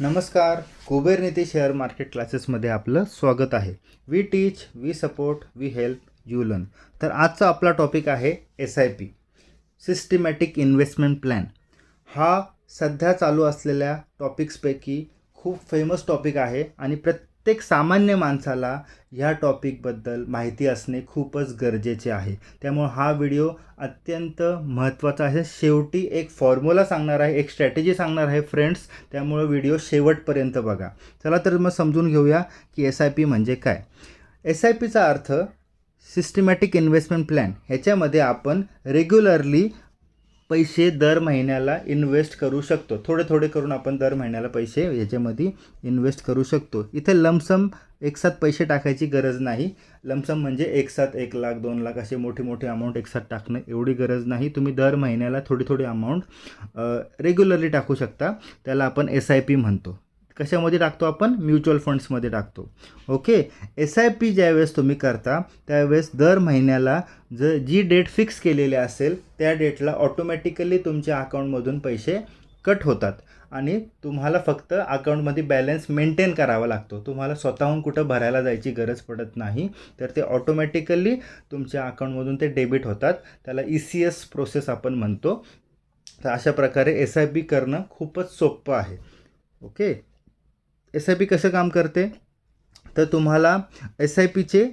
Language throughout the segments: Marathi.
नमस्कार. कुबेर नीती शेअर मार्केट क्लासेसमध्ये आपलं स्वागत आहे. We teach we support we help you learn तर आजचा आपला टॉपिक आहे S I P systematic investment plan हा सध्या चालू असलेल्या टॉपिक्सपैकी खूप फेमस टॉपिक आहे आणि प्रत्येक प्रत्येक सामान्य माणसाला ह्या टॉपिकबद्दल माहिती असणे खूपच गरजेचे आहे. त्यामुळं हा व्हिडिओ अत्यंत महत्त्वाचा आहे. शेवटी एक फॉर्म्युला सांगणार आहे एक स्ट्रॅटेजी सांगणार आहे फ्रेंड्स त्यामुळं व्हिडिओ शेवटपर्यंत बघा. चला तर मग समजून घेऊया की एस आय पी म्हणजे काय. एस आय पीचा अर्थ सिस्टमॅटिक इन्व्हेस्टमेंट प्लॅन ह्याच्यामध्ये आपण रेग्युलरली पैसे दर महिन्याला इन्व्हेस्ट करू शकतो. थोडे थोडे करून आपण दर महिन्याला पैसे याच्यामध्ये इन्व्हेस्ट करू शकतो. इथे लमसम एकसाथ पैसे टाकायची गरज नाही. लमसम म्हणजे एकसाथ एक लाख दोन लाख असे मोठे मोठे अमाऊंट एकसाथ टाकणं एवढी गरज नाही. तुम्ही दर महिन्याला थोडी थोडी अमाऊंट रेग्युलरली टाकू शकता. त्याला आपण एस आय पी म्हणतो. कशामध्ये टाकतो आपण? म्युच्युअल फंड्समध्ये टाकतो. ओके? एस आय पी ज्यावेळेस तुम्ही करता त्यावेळेस दर महिन्याला ज जी डेट फिक्स केलेली असेल त्या डेटला ऑटोमॅटिकली तुमच्या अकाउंटमधून पैसे कट होतात. आणि तुम्हाला फक्त अकाउंटमध्ये बॅलन्स मेंटेन करावा लागतो. तुम्हाला स्वतःहून कुठं भरायला जायची गरज पडत नाही. तर ते ऑटोमॅटिकली तुमच्या अकाउंटमधून ते डेबिट होतात. त्याला ई सी एस प्रोसेस आपण म्हणतो. तर अशा प्रकारे एस आय पी करणं खूपच सोपं आहे. ओके? एस आय पी कसं काम करते? तर तुम्हाला एस आय पीचे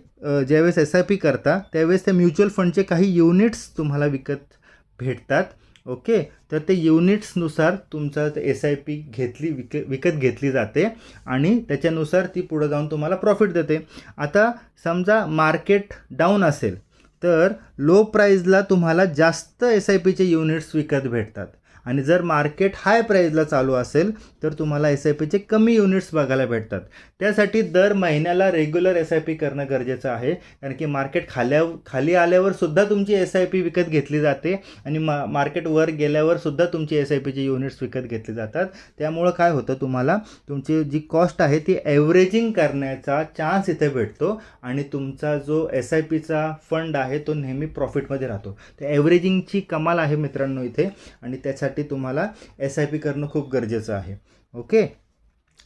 ज्यावेळेस एस आय पी करता त्यावेळेस त्या म्युच्युअल फंडचे काही युनिट्स तुम्हाला विकत भेटतात. ओके? तर ते युनिट्सनुसार तुमचा एस आय पी घेतली विक विकत घेतली जाते आणि त्याच्यानुसार ती पुढं जाऊन तुम्हाला प्रॉफिट देते. आता समजा मार्केट डाऊन असेल तर लो प्राईजला तुम्हाला जास्त एस आय पीचे युनिट्स विकत भेटतात. आणि जर मार्केट हाय प्राईजला चालू असेल तर तुम्हाला एस आय पीचे कमी युनिट्स बघायला भेटतात. त्यासाठी दर महिन्याला रेग्युलर एस आय पी करणं गरजेचं आहे. कारण की मार्केट खाल्या खाली आल्यावर सुद्धा तुमची एस आय पी विकत घेतली जाते आणि मा मार्केट वर गेल्यावर सुद्धा तुमची एस आय पीची युनिट्स विकत घेतली जातात. त्यामुळं काय होतं तुम्हाला? तुमची जी कॉस्ट आहे ती ॲव्हरेजिंग करण्याचा चान्स इथे भेटतो आणि तुमचा जो एस आय पीचा फंड आहे तो नेहमी प्रॉफिटमध्ये राहतो. तर ॲव्हरेजिंगची कमाल आहे मित्रांनो इथे. आणि त्यासाठी तुम्हाला एस आय पी करणं खूप गरजेचं आहे. ओके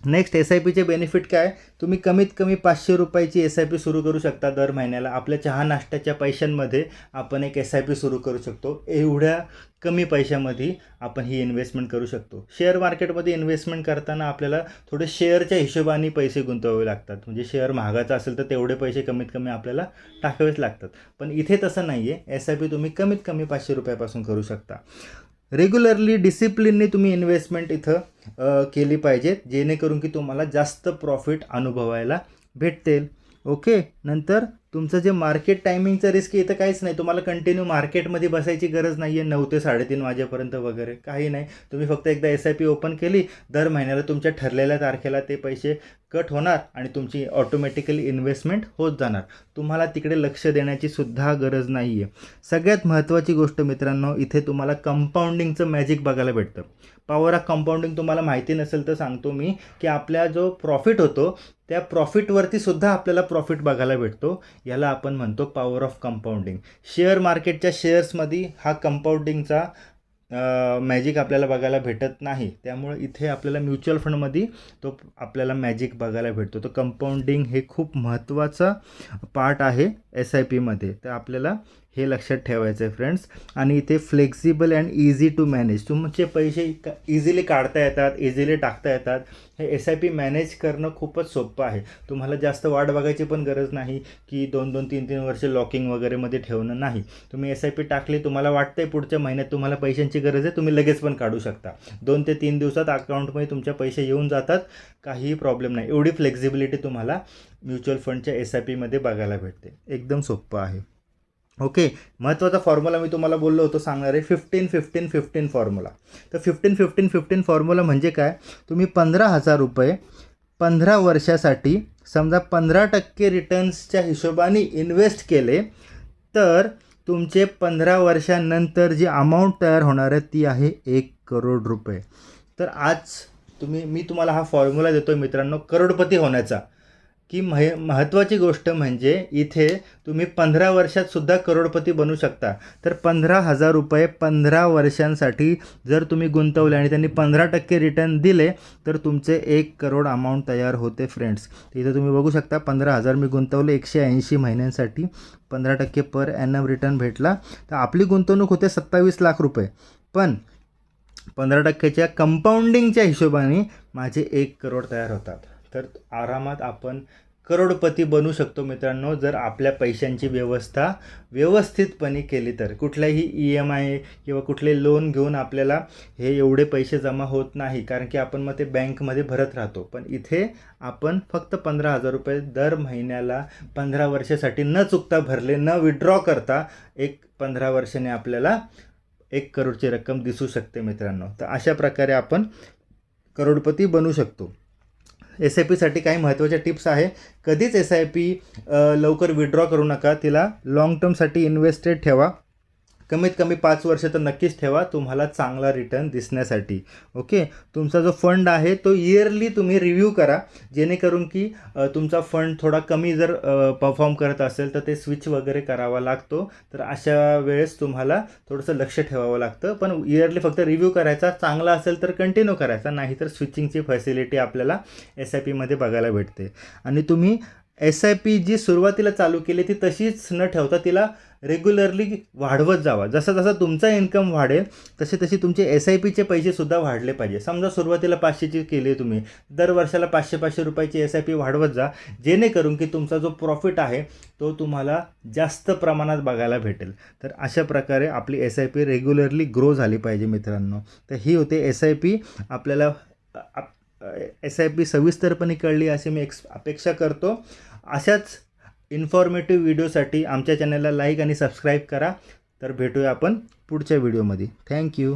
नेक्स्ट एस आय पीचे बेनिफिट काय? तुम्ही कमीत कमी पाचशे रुपयाची एस आय पी सुरू करू शकता दर महिन्याला. आपल्या चहा नाश्त्याच्या पैशांमध्ये आपण एक एस आय पी सुरू करू शकतो. एवढ्या कमी पैशामध्ये आपण ही इन्व्हेस्टमेंट करू शकतो. शेअर मार्केटमध्ये इन्व्हेस्टमेंट करताना आपल्याला थोडे शेअरच्या हिशोबाने पैसे गुंतवावे लागतात. म्हणजे शेअर महागाचा असेल तर तेवढे पैसे कमीत कमी आपल्याला टाकावेच लागतात. पण इथे तसं नाही आहे एस आय पी तुम्ही कमीत कमी पाचशे रुपयापासून करू शकता. रेग्युलरली डिसिप्लिनने तुम्ही इन्व्हेस्टमेंट इथं केली पाहिजेत जेणेकरून की तुम्हाला जास्त प्रॉफिट अनुभवायला भेटतील. ओके नंतर तुमचं जे मार्केट टायमिंगचं रिस्क इथं काहीच नाही. तुम्हाला कंटिन्यू मार्केटमध्ये बसायची गरज नाही आहे नऊ ते साडेतीन वाजेपर्यंत वगैरे. काही नाही. तुम्ही फक्त एकदा एस आय पी ओपन केली दर महिन्याला तुमच्या ठरलेल्या तारखेला ते पैसे कट होणार आणि तुमची ऑटोमॅटिकली इन्व्हेस्टमेंट होत जाणार. तुम्हाला तिकडे लक्ष देण्याची सुद्धा गरज नाही आहे सगळ्यात महत्त्वाची गोष्ट मित्रांनो इथे तुम्हाला कंपाऊंडिंगचं मॅजिक बघायला भेटतं. पॉवर ऑफ कंपाऊंडिंग तुम्हाला माहिती नसेल तर सांगतो मी की आपल्या जो प्रॉफिट होतो त्या प्रॉफिटवरती सुद्धा आपल्याला प्रॉफिट बघायला भेटतो. याला आपण म्हणतो पॉवर ऑफ कंपाऊंडिंग शेअर मार्केटच्या शेअर्समध्ये हा कंपाऊंडिंगचा मॅजिक आपल्याला बघायला भेटत नाही. त्यामुळे इथे आपल्याला म्युच्युअल फंडमध्ये तो आपल्याला मॅजिक बघायला भेटतो. तर कंपाऊंडिंग हे खूप महत्त्वाचा पार्ट आहे एस आय पीमध्ये तर आपल्याला हे लक्षात ठेवायचं आहे फ्रेंड्स आणि इथे flexible and easy to manage तुमचे पैसे इझिली काढता येतात इझिली टाकता येतात. हे एस आय पी मॅनेज करणं खूपच सोपं आहे. तुम्हाला जास्त वाट बघायची पण गरज नाही की दोन दोन तीन तीन वर्ष लॉकिंग वगैरेमध्ये ठेवणं नाही. तुम्ही एस आय पी टाकली तुम्हाला वाटतंय पुढच्या महिन्यात तुम्हाला पैशांची गरज आहे तुम्ही लगेच पण काढू शकता. दोन ते तीन दिवसात अकाउंटमध्ये तुमच्या पैसे येऊन जातात काहीही प्रॉब्लेम नाही. एवढी फ्लेक्झिबिलिटी तुम्हाला म्युच्युअल फंडच्या एस आय पीमध्ये बघायला भेटते. एकदम सोपं आहे. ओके महत्त्वाचा फॉर्म्युला मी तुम्हाला बोललो होतो सांगणार आहे फिफ्टीन फिफ्टीन फिफ्टीन फॉर्म्युला तर फिफ्टीन फिफ्टीन फिफ्टीन फॉर्म्युला म्हणजे काय? तुम्ही पंधरा हजार रुपये पंधरा वर्षासाठी समजा पंधरा टक्के रिटर्न्सच्या हिशोबाने इन्व्हेस्ट केले तर तुमचे पंधरा वर्षानंतर जी अमाऊंट तयार होणार आहे ती आहे एक करोड रुपये. तर आज तुम्ही मी तुम्हाला हा फॉर्म्युला देतो मित्रांनो करोडपती होण्याचा. की मह महत्त्वाची गोष्ट म्हणजे इथे तुम्ही पंधरा वर्षात सुद्धा करोडपती बनू शकता. तर पंधरा हजार रुपये पंधरा वर्षांसाठी जर तुम्ही गुंतवले आणि त्यांनी पंधरा टक्के रिटर्न दिले तर तुमचे एक करोड अमाऊंट तयार होते फ्रेंड्स. इथे तुम्ही बघू शकता पंधरा हजार मी गुंतवले एकशे ऐंशी महिन्यांसाठी. पंधरा टक्के पर ॲनम रिटर्न भेटला. तर आपली गुंतवणूक होते सत्तावीस लाख रुपये. पण पंधरा टक्क्याच्या कंपाऊंडिंगच्या हिशोबाने माझे एक करोड तयार होतात. तर आरामात आपण करोडपती बनू शकतो मित्रांनो जर आपल्या पैशांची व्यवस्था व्यवस्थितपणे केली तर. कुठल्याही ई एम आय किंवा कुठले लोन घेऊन आपल्याला हे एवढे पैसे जमा होत नाही कारण की आपण मग ते बँकमध्ये भरत राहतो. पण इथे आपण फक्त पंधरा हजार रुपये दर महिन्याला पंधरा वर्षासाठी न चुकता भरले न विड्रॉ करता एक पंधरा वर्षाने आपल्याला एक करोडची रक्कम दिसू शकते मित्रांनो. तर अशा प्रकारे आपण करोडपती बनू शकतो. एस आय पीसाठी काही महत्त्वाच्या टिप्स आहे. कधीच एस आय पी लवकर विड्रॉ करू नका. तिला लाँग टर्मसाठी इन्व्हेस्टेड ठेवा. कमीत कमी पाच वर्ष तर नक्कीच ठेवा. तुम्हाला चांगला रिटर्न दिसण्यासाठी. ओके तुमचा जो फंड आहे तो इयरली तुम्ही रिव्ह्यू करा. जेणेकरून की तुमचा फंड थोडा कमी जर परफॉर्म करत असेल तर ते स्विच वगैरे करावा लागतो. तर अशा वेळेस तुम्हाला थोडंसं लक्ष ठेवावं लागतं. पण इयरली फक्त रिव्ह्यू करायचा. चांगला असेल तर कंटिन्यू करायचा. नाही तर स्विचिंगची फॅसिलिटी आपल्याला एस आय पीमध्ये बघायला भेटते. आणि तुम्ही एस आय पी जी सुरुवातीला चालू केली ती तशीच न ठेवता तिला रेग्युलरली वाढवत जावा. जसं जसं तुमचा इन्कम वाढेल तसे तसे तुमचे एस आय पीचे पैसेसुद्धा वाढले पाहिजे. समजा सुरुवातीला पाचशेची केली तुम्ही दर वर्षाला पाचशे पाचशे रुपयाची एस आय पी वाढवत जा जेणेकरून की तुमचा जो प्रॉफिट आहे तो तुम्हाला जास्त प्रमाणात बघायला भेटेल. तर अशा प्रकारे आपली S I P regularly grow झाली पाहिजे मित्रांनो. तर ही होते एस आय पी आपल्याला एस आय पी सविस्तरपणे कळली अशी मी एक्स अपेक्षा करतो. अशाच इन्फॉर्मेटिव्ह व्हिडिओसाठी आमच्या चॅनलला लाईक आणि सबस्क्राईब करा. तर भेटूया आपण पुढच्या व्हिडिओमध्ये थँक्यू